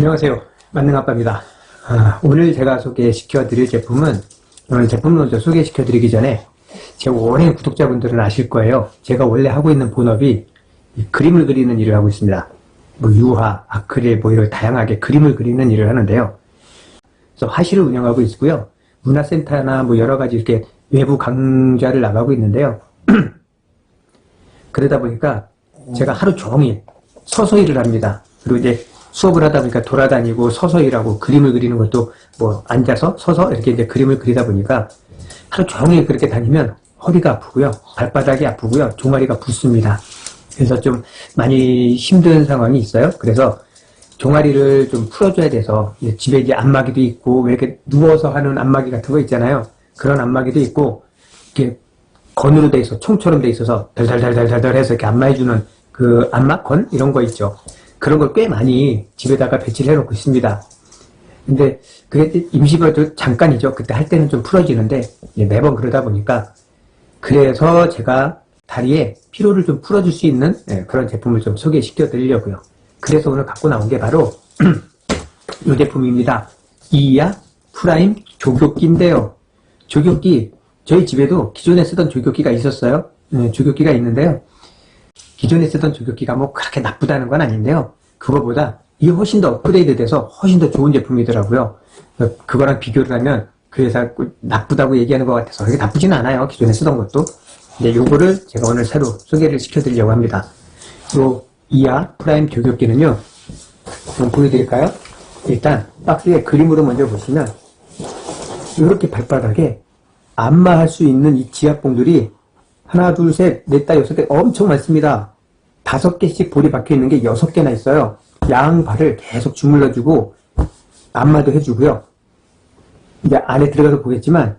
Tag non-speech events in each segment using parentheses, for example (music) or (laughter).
안녕하세요. 만능아빠입니다. 아, 오늘 제가 소개시켜 드릴 제품은 오늘 제품 먼저 소개시켜 드리기 전에 제 오랜 구독자분들은 아실 거예요. 제가 원래 하고 있는 본업이 이 그림을 그리는 일을 하고 있습니다. 뭐 유화, 아크릴 뭐 이런 다양하게 그림을 그리는 일을 하는데요. 그래서 화실을 운영하고 있고요. 문화센터나 뭐 여러 가지 이렇게 외부 강좌를 나가고 있는데요. (clears throat) 그러다 보니까 제가 하루 종일 서서 일을 합니다. 그리고 이제 수업을 하다 보니까 돌아다니고 서서 일하고 그림을 그리는 것도 뭐 앉아서 서서 이렇게 이제 그림을 그리다 보니까 하루 종일 그렇게 다니면 허리가 아프고요. 발바닥이 아프고요. 종아리가 붓습니다. 그래서 좀 많이 힘든 상황이 있어요. 그래서 종아리를 좀 풀어줘야 돼서 집에 이제 안마기도 있고 왜 이렇게 누워서 하는 안마기 같은 거 있잖아요. 그런 안마기도 있고 이렇게 건으로 돼 있어 총처럼 돼 있어서 덜덜덜덜덜 해서 이렇게 안마해주는 그 안마건 이런 거 있죠. 그런 걸 꽤 많이 집에다가 배치를 해놓고 있습니다. 근데 그게 임시로 잠깐이죠. 그때 할 때는 좀 풀어지는데 매번 그러다 보니까 그래서 제가 다리에 피로를 좀 풀어줄 수 있는 예, 그런 제품을 좀 소개시켜 드리려고요. 그래서 오늘 갖고 나온 게 바로 (clears throat) 이 제품입니다. 이야 프라임 조교기인데요. 조교기 저희 집에도 기존에 쓰던 조교기가 있었어요. 네, 조교기가 있는데요. 기존에 쓰던 조교기가 뭐 그렇게 나쁘다는 건 아닌데요. 그거보다 이게 훨씬 더 업그레이드 돼서 훨씬 더 좋은 제품이더라고요. 그거랑 비교를 하면 그 회사 나쁘다고 얘기하는 것 같아서 그게 나쁘진 않아요. 기존에 쓰던 것도. 근데 요거를 제가 오늘 새로 소개를 시켜드리려고 합니다. 요 이하 프라임 조교기는요. 좀 보여드릴까요? 일단 박스에 그림으로 먼저 보시면 이렇게 발바닥에 안마할 수 있는 이 지압봉들이 하나, 둘, 셋, 넷, 다 여섯 개 엄청 많습니다. 다섯 개씩 볼이 박혀 있는 게 여섯 개나 있어요. 양발을 계속 주물러주고 안마도 해주고요. 이제 안에 들어가서 보겠지만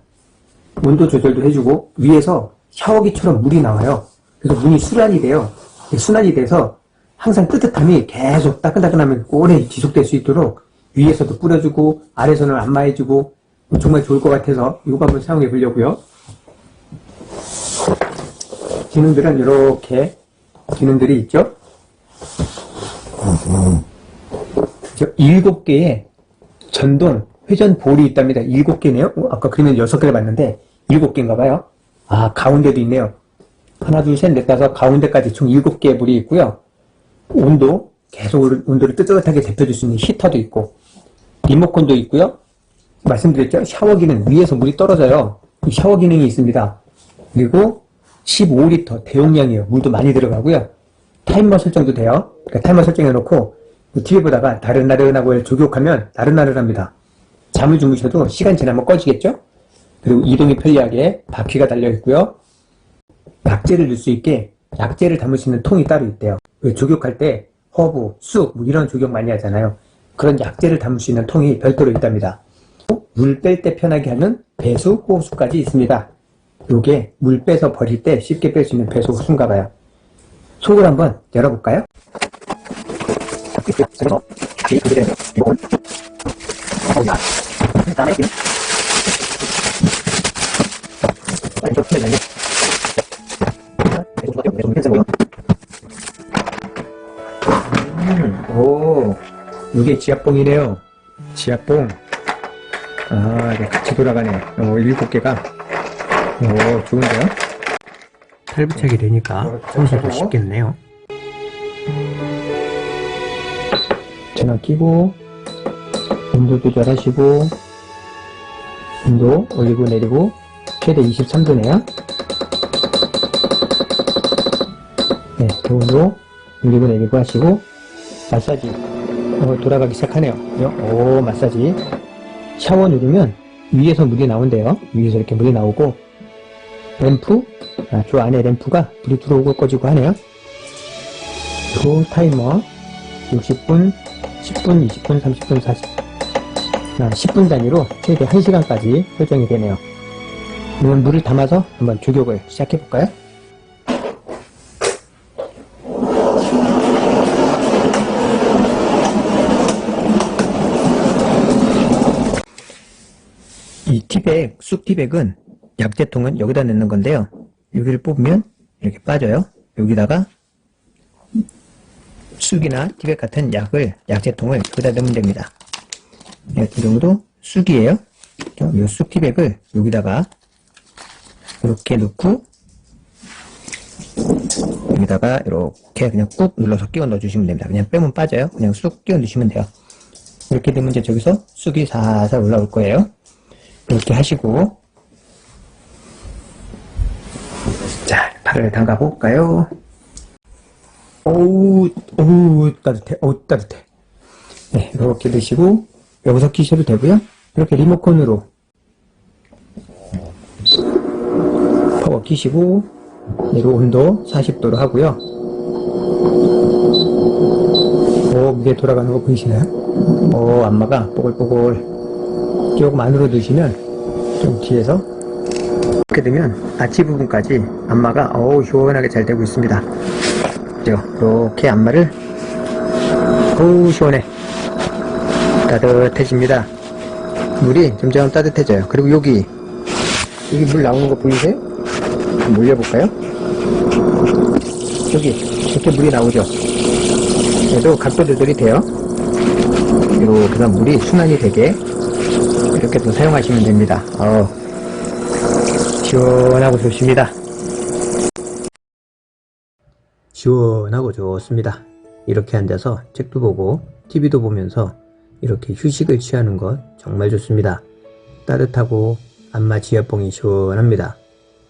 온도 조절도 해주고 위에서 샤워기처럼 물이 나와요. 그래서 문이 순환이 돼요. 순환이 돼서 항상 뜨뜻함이 계속 따끈따끈하면 오래 지속될 수 있도록 위에서도 뿌려주고 아래서는 안마해주고 정말 좋을 것 같아서 이거 한번 사용해 보려고요. 기능들은 이렇게 기능들이 있죠. 저 일곱 개의 전동 회전 볼이 있답니다. 일곱 개네요. 어, 아까 그림은 여섯 개를 봤는데 일곱 개인가 봐요. 아 가운데도 있네요. 하나 둘셋넷 다섯 가운데까지 총 일곱 개의 볼이 있고요. 온도 계속 온도를 뜨뜻하게 데펴줄 수 있는 히터도 있고 리모컨도 있고요. 말씀드렸죠? 샤워기는 위에서 물이 떨어져요. 이 샤워 기능이 있습니다. 그리고 15리터 대용량이에요. 물도 많이 들어가고요. 타이머 설정도 돼요. 그러니까 타이머 설정해놓고 TV 보다가 나른나른하고 조격하면 나른나른합니다. 잠을 주무셔도 시간 지나면 꺼지겠죠? 그리고 이동이 편리하게 바퀴가 달려있고요. 약재를 넣을 수 있게 약재를 담을 수 있는 통이 따로 있대요. 왜 조격할 때 허브, 쑥, 뭐 이런 조격 많이 하잖아요. 그런 약재를 담을 수 있는 통이 별도로 있답니다. 물 뺄 때 편하게 하는 배수 호수까지 있습니다. 요게 물 빼서 버릴 때 쉽게 뺄 수 있는 배수 호수인가 봐요. 속을 한번 열어볼까요? 음, 오, 이게 지압봉이네요. 지압봉. 아, 같이 돌아가네요. 오, 일곱 개가. 오, 좋은데요? 탈부착이 되니까 청소도 쉽겠네요. 전화 끼고, 온도 조절하시고, 온도 올리고 내리고, 최대 23도네요. 네, 그 온도 올리고 내리고 하시고, 마사지. 어, 돌아가기 시작하네요. 오, 마사지. 샤워 누르면 위에서 물이 나온대요. 위에서 이렇게 물이 나오고 램프, 아, 저 안에 램프가 불이 들어오고 꺼지고 하네요. 그 타이머 60분, 10분, 20분, 30분, 40, 아, 10분 단위로 최대 1시간까지 설정이 되네요. 그러면 물을 담아서 한번 조격을 시작해 볼까요? 이 티백, 쑥 티백은 약재통은 여기다 넣는 건데요. 여기를 뽑으면 이렇게 빠져요. 여기다가 쑥이나 티백 같은 약을 약재통을 여기다 넣으면 됩니다. 네, 이 정도 쑥이에요. 이쑥 티백을 여기다가 이렇게 넣고 여기다가 이렇게 그냥 꾹 눌러서 끼워 넣어주시면 됩니다. 그냥 빼면 빠져요. 그냥 쑥 끼워 넣으시면 돼요. 이렇게 되면 이제 저기서 쑥이 살살 올라올 거예요. 이렇게 하시고 자 팔을 담가 볼까요? 오우 오우 따뜻해 오우 따뜻해 네 이렇게 드시고 여기서 키셔도 되고요 이렇게 리모컨으로 파워 키시고 얘로 온도 40도로 하고요 오 무게 돌아가는 거 보이시나요? 오 안마가 뽀글뽀글 조금 안으로 드시면 좀 뒤에서 이렇게 되면 아치 부분까지 안마가 어우 시원하게 잘 되고 있습니다. 이렇게 안마를 어우 시원해. 따뜻해집니다. 물이 점점 따뜻해져요. 그리고 여기 여기 물 나오는 거 보이세요? 한번 올려볼까요? 여기 이렇게 물이 나오죠? 그래도 각도 조절이 돼요. 이렇게 해서 물이 순환이 되게 이렇게 또 사용하시면 됩니다. 어, 시원하고 좋습니다 시원하고 좋습니다. 이렇게 앉아서 책도 보고 TV도 보면서 이렇게 휴식을 취하는 것 정말 좋습니다. 따뜻하고 안마 지하봉이 시원합니다.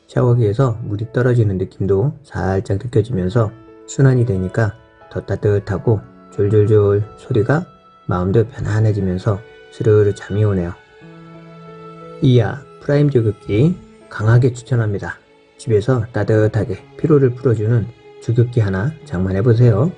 샤워기에서 물이 떨어지는 느낌도 살짝 느껴지면서 순환이 되니까 더 따뜻하고 졸졸졸 소리가 마음도 편안해지면서 스르르 잠이 오네요. 이야 프라임 조격기 강하게 추천합니다. 집에서 따뜻하게 피로를 풀어주는 조격기 하나 장만해보세요.